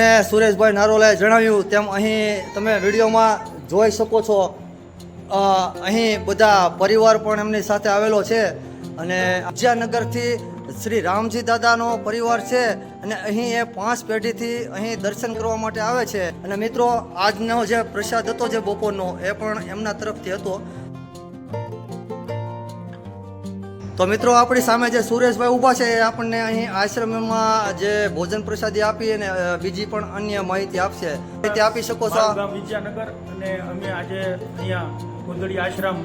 આપણને સુરેશભાઈ નારોલાએ જણાવ્યું તેમ અહીં તમે વિડીયોમાં જોઈ શકો છો. અહીં બધા પરિવાર પણ એમની સાથે આવેલો છે અને અજયાનગરથી શ્રી રામજી દાદાનો પરિવાર છે અને અહીં એ પાંચ પેઢીથી અહીં દર્શન કરવા માટે આવે છે. અને મિત્રો, આજનો જે પ્રસાદ હતો, જે બપોરનો, એ પણ એમના તરફથી હતો. તો મિત્રો, આપણી સામે જે સુરેશભાઈ ઊભા છે, એ આપણને અહીં આશ્રમમાં જે ભોજન પ્રસાદી આપી અને બીજી પણ અન્ય માહિતી આપશે. માહિતી આપી શકો છો? વિદ્યાનગર અને અમે આજે અહીંયા કુંદડી આશ્રમ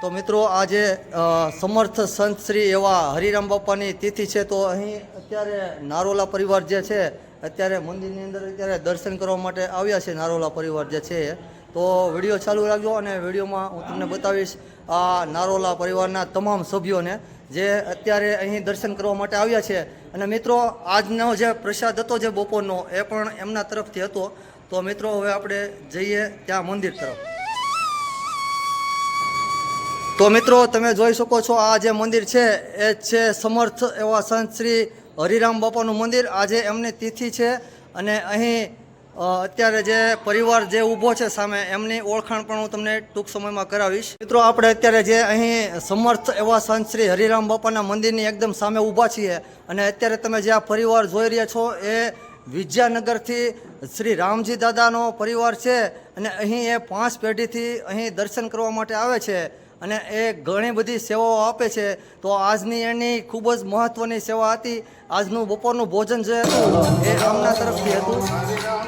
તો મિત્રો આજે સમર્થ સંત શ્રી એવા હરિરામ બાપાની તિથિ છે, તો અહીં અત્યારે નારોલા પરિવાર જે છે, અત્યારે મંદિરની અંદર અત્યારે દર્શન કરવા માટે આવ્યા છે, નારોલા પરિવાર જે છે. તો વીડિયો ચાલુ રાખજો અને વિડીયોમાં હું તમને બતાવીશ આ નારોલા પરિવારના તમામ સભ્યોને જે અત્યારે અહીં દર્શન કરવા માટે આવ્યા છે. અને મિત્રો, આજનો જે પ્રસાદ હતો જે બપોરનો, એ પણ એમના તરફથી હતો. તો મિત્રો, હવે આપણે જઈએ ત્યાં મંદિર તરફ. તો મિત્રો, તમે જોઈ શકો છો આ જે મંદિર છે, એ છે સમર્થ એવા સંત શ્રી હરિરામ બાપાનું મંદિર. આજે એમની તિથિ છે અને અહીં અત્યારે જે પરિવાર જે ઊભો છે સામે, એમની ઓળખાણ પણ હું તમને ટૂંક સમયમાં કરાવીશ. મિત્રો, આપણે અત્યારે જે અહીં સમર્થ એવા સંત શ્રી હરિરામ બાપાના મંદિરની એકદમ સામે ઊભા છીએ અને અત્યારે તમે જે આ પરિવાર જોઈ રહ્યા છો, એ વિદ્યાનગરથી શ્રી રામજી દાદાનો પરિવાર છે અને અહીં એ પાંચ પેઢીથી અહીં દર્શન કરવા માટે આવે છે. અને એ ઘણી બધી સેવાઓ આપે છે. તો આજની એની ખૂબ જ મહત્ત્વની સેવા હતી. આજનું બપોરનું ભોજન જે હતું, એ આમના તરફથી હતું.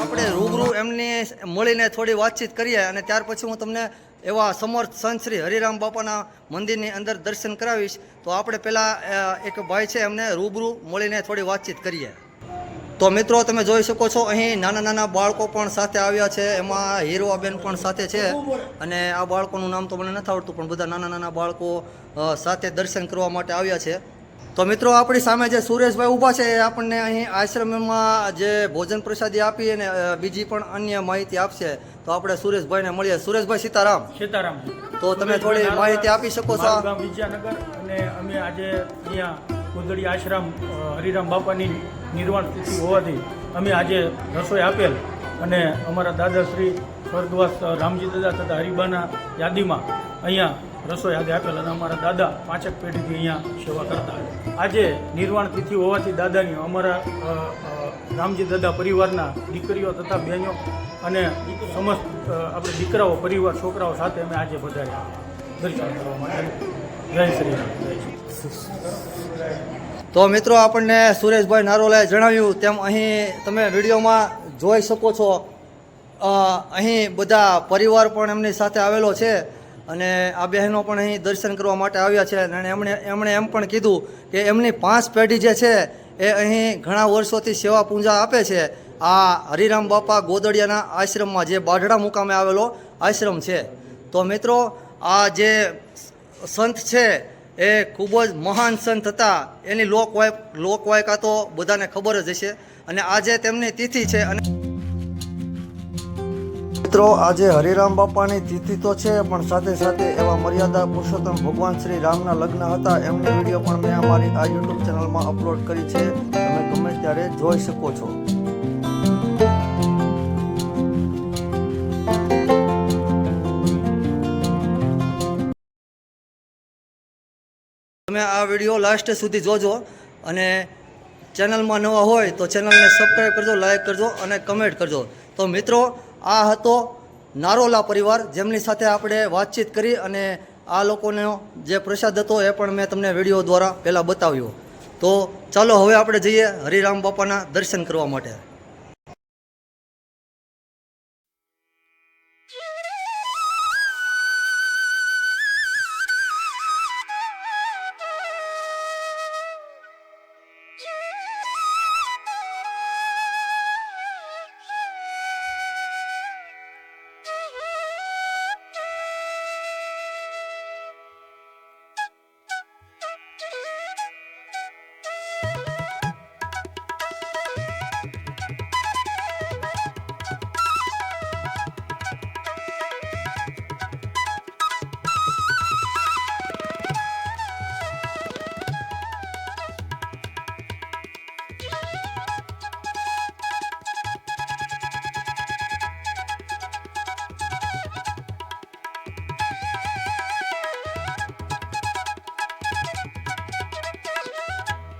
આપણે રૂબરૂ એમની મળીને થોડી વાતચીત કરીએ અને ત્યાર પછી હું તમને એવા સમર્થ સંત શ્રી હરિરામ બાપાના મંદિરની અંદર દર્શન કરાવીશ. તો આપણે પહેલાં એક ભાઈ છે એમને રૂબરૂ મળીને થોડી વાતચીત કરીએ. તો મિત્રો તમે જોઈ શકો છો અહીં નાના નાના બાળકો પણ સાથે આવ્યા છે. એમાં હીરોબેન પણ સાથે છે અને આ બાળકોનું નામ તો મને નથી આવડતું પણ બધા નાના નાના બાળકો સાથે દર્શન કરવા માટે આવ્યા છે. તો મિત્રો આપણી સામે જે સુરેશભાઈ ઊભા છે એ આપણને અહીં આશ્રમમાં જે ભોજન પ્રસાદી આપી અને બીજી પણ અન્ય માહિતી આપશે. તો આપણે સુરેશભાઈને મળીએ. સુરેશભાઈ સીતારામ. સીતારામ. તો તમે થોડી માહિતી આપી શકો છો. વિદ્યાનગર અને અમે આજે અહીંયા કુંદડી આશ્રમ હરિરામ બાપાની નિર્વાણ તિથિ હોવાથી અમે આજે રસોઈ આપેલ અને અમારા દાદાશ્રી સ્વર્ગવાસ રામજી દાદા તથા હરિબાના યાદીમાં અહીંયા રસોઈ આજે આપેલ અને અમારા દાદા પાંચક પેઢીથી અહીંયા સેવા કરતા આજે નિર્વાણ તિથિ હોવાથી દાદાની અમારા રામજી દાદા પરિવારના દીકરીઓ તથા બહેનો અને સમસ્ત આપણે દીકરાઓ, પરિવાર, છોકરાઓ સાથે અમે આજે વધારે દર્શન કરવા માટે જય શ્રી રામ. જય શ્રી તો મિત્રો આપણને સુરેશભાઈ નારોલાએ જણાવ્યું તેમ અહીં તમે વિડીયોમાં જોઈ શકો છો. અહીં બધા પરિવાર પણ એમની સાથે આવેલો છે અને આ બહેનો પણ અહીં દર્શન કરવા માટે આવ્યા છે અને એમણે એમણે એમ પણ કીધું કે એમની પાંચ પેઢી જે છે એ અહીં ઘણા વર્ષોથી સેવા પૂજા આપે છે. આ હરિરામ બાપા ગોદડિયાના આશ્રમમાં જે બાઢડા મુકામે આવેલો આશ્રમ છે. તો મિત્રો, આ જે સંત છે એ ખૂબ જ મહાન સંત હતા. એની લોકવાય લોકવાયકા તો બધાને ખબર જ હશે. અને આજે તેમની તિથિ છે અને મિત્રો, આજે હરિરામ બાપાની તિથિ તો છે, પણ સાથે સાથે એવા મર્યાદા પુરુષોત્તમ ભગવાન શ્રી રામના લગ્ન હતા. એમની વીડિયો પણ મેં અમારી આ યુટ્યુબ ચેનલમાં અપલોડ કરી છે. તમે ગમે ત્યારે જોઈ શકો છો. વીડિયો લાસ્ટ સુધી જોજો અને ચેનલમાં નવા હોય તો ચેનલને સબસ્ક્રાઈબ કરજો લાઈક કરજો અને કમેન્ટ કરજો. તો મિત્રો, આ હતો નારોલા પરિવાર. જેમની સાથે આપણે વાતચીત કરી અને આ લોકોનો જે પ્રસાદ હતો એ પણ મેં તમને વીડિયો દ્વારા પહેલાં બતાવ્યો. તો ચાલો હવે આપણે જઈએ હરિરામ બાપાના દર્શન કરવા માટે.